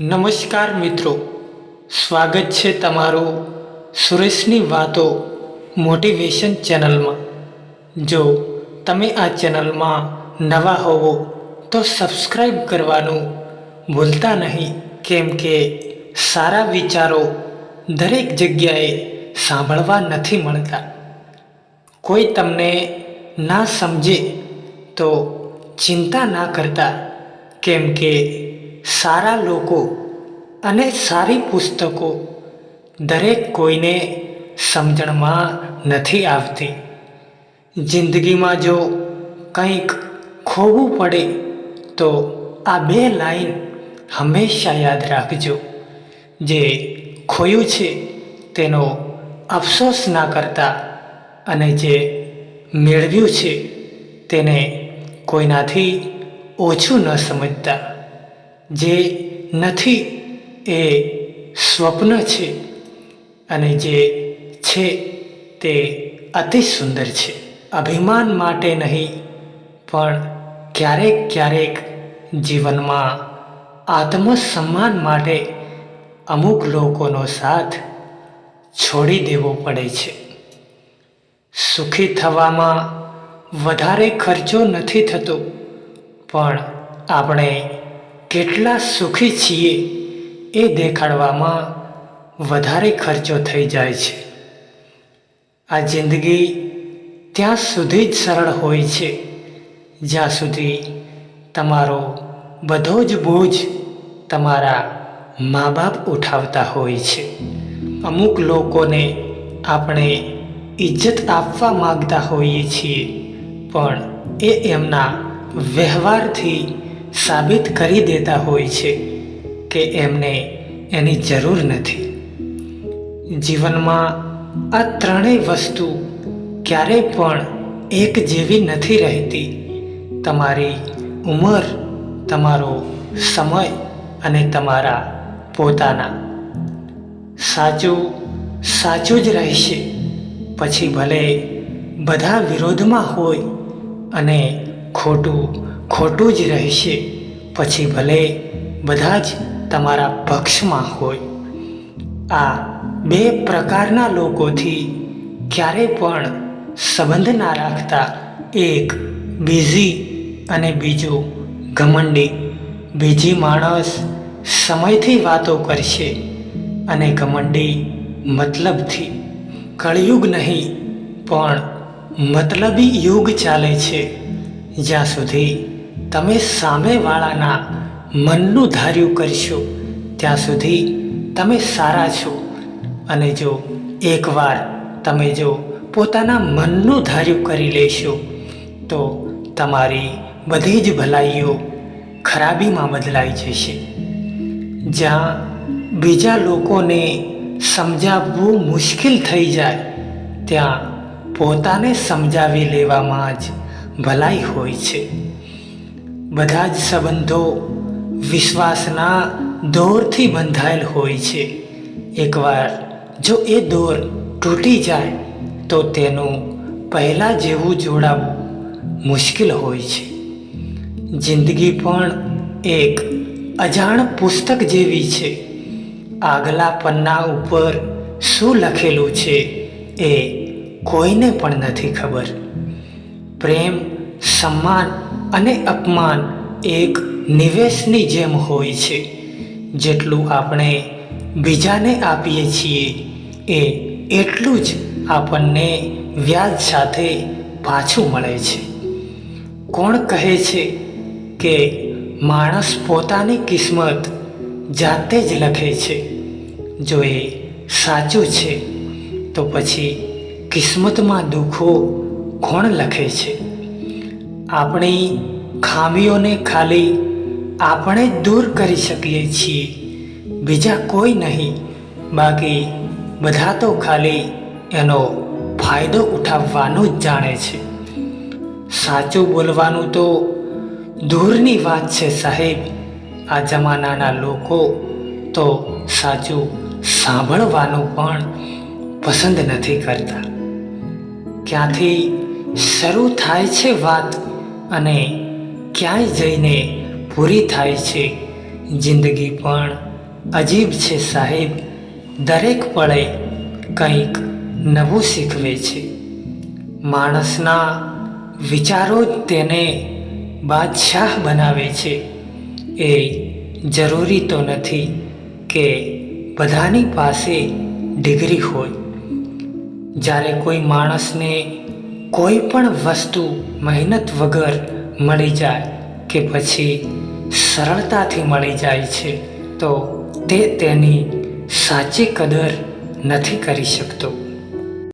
નમસ્કાર મિત્રો. સ્વાગત છે તમારું સુરેશની વાતો મોટિવેશન ચેનલમાં. જો તમે આ ચેનલમાં નવા હોવો તો સબસ્ક્રાઈબ કરવાનું ભૂલતા નહીં. કેમ કે સારા વિચારો દરેક જગ્યાએ સાંભળવા નથી મળતા. કોઈ તમને ના સમજે તો ચિંતા ના કરતા. કેમ કે સારા લોકો અને સારી પુસ્તકો દરેક કોઈને સમજણમાં નથી આવતી. જિંદગીમાં જો કંઈક ખોવું પડે, તો આ બે લાઈન હંમેશા યાદ રાખજો. જે ખોયું છે, તેનો અફસોસ ના કરતા અને જે મેળવ્યું છે, તેને કોઈનાથી ઓછું ન સમજતા. જે નથી એ સ્વપ્ન છે અને જે છે તે અતિ સુંદર છે. અભિમાન માટે નહીં, પણ ક્યારેક ક્યારેક જીવનમાં આત્મસન્માન માટે અમુક લોકોનો સાથ છોડી દેવો પડે છે. સુખી થવામાં વધારે ખર્ચો નથી થતો, પણ આપણે કેટલા સુખી છીએ એ દેખાડવામાં વધારે ખર્ચો થઈ જાય છે. આ જિંદગી ત્યાં સુધી જ સરળ હોય છે. જ્યાં સુધી તમારો બધો જ બોજ તમારા મા બાપ ઉઠાવતા હોય છે. અમુક લોકોને આપણે ઇજ્જત આપવા માગતા હોઈએ છીએ, પણ એ એમના વ્યવહારથી સાબિત કરી દેતા હોય છે કે એમને એની જરૂર નથી. જીવનમાં આ ત્રણેય વસ્તુ ક્યારેય પણ એક જેવી નથી રહેતી. તમારી ઉંમર, તમારો સમય અને તમારા પોતાના. સાચું સાચું જ રહેશે. પછી ભલે બધા વિરોધમાં હોય અને ખોટું ખોટું જ રહેશે. પછી ભલે બધા જ તમારા પક્ષમાં હોય. આ બે પ્રકારના લોકોથી ક્યારે પણ સંબંધ ના રાખતા એક બિઝી અને બીજું ઘમંડી. બીજી માણસ સમયથી વાતો કરશે અને ઘમંડી મતલબથી. કળયુગ નહીં, પણ મતલબી યુગ ચાલે છે. જ્યાં સુધી તમે સામેવાળાના મનનું ધાર્યું કરશો. ત્યાં સુધી તમે સારા છો. અને જો એકવાર તમે જો પોતાના મનનું ધાર્યું કરી લેશો, તો તમારી બધી જ ભલાઈઓ ખરાબીમાં બદલાઈ જશે. જ્યાં બીજા લોકોને સમજાવવું મુશ્કેલ થઈ જાય, ત્યાં પોતાને સમજાવી લેવામાં જ ભલાઈ હોય છે. બધા જ સંબંધો વિશ્વાસના દોરથી બંધાયેલ હોય છે. એકવાર જો એ દોર તૂટી જાય, તો તેનું પહેલાં જેવું જોડાવું મુશ્કેલ હોય છે. જિંદગી પણ એક અજાણ પુસ્તક જેવી છે. આગલા પન્ના ઉપર શું લખેલું છે એ કોઈને પણ નથી ખબર. પ્રેમ, સન્માન અને અપમાન એક નિવેશની જેમ હોય છે. જેટલું આપણે બીજાને આપીએ છીએ, એ એટલું જ આપણને વ્યાજ સાથે પાછું મળે છે. કોણ કહે છે કે માણસ પોતાની કિસ્મત જાતે જ લખે છે? જો એ સાચું છે, તો પછી કિસ્મતમાં દુઃખો કોણ લખે છે? આપણી ખામીઓને ખાલી આપણે જ દૂર કરી શકીએ છીએ. બીજા કોઈ નહીં. બાકી બધા તો ખાલી એનો ફાયદો ઉઠાવવાનું જ જાણે છે. સાચું બોલવાનું તો દૂરની વાત છે સાહેબ. આ જમાનાના લોકો તો સાચું સાંભળવાનું પણ પસંદ નથી કરતા. ક્યાંથી શરૂ થાય છે વાત અને ક્યાંય જઈને પૂરી થાય છે. જિંદગી પણ અજીબ છે સાહેબ. દરેક પળે કંઈક નવું શીખવે છે. માણસના વિચારો જ તેને બાદશાહ બનાવે છે. એ જરૂરી તો નથી કે બધાની પાસે ડિગ્રી હોય. જ્યારે કોઈ માણસને કોઈ પણ વસ્તુ મહેનત વગર મળી જાય કે પછી સરળતાથી મળી જાય છે, તો તે તેની સાચી કદર નથી કરી શકતો.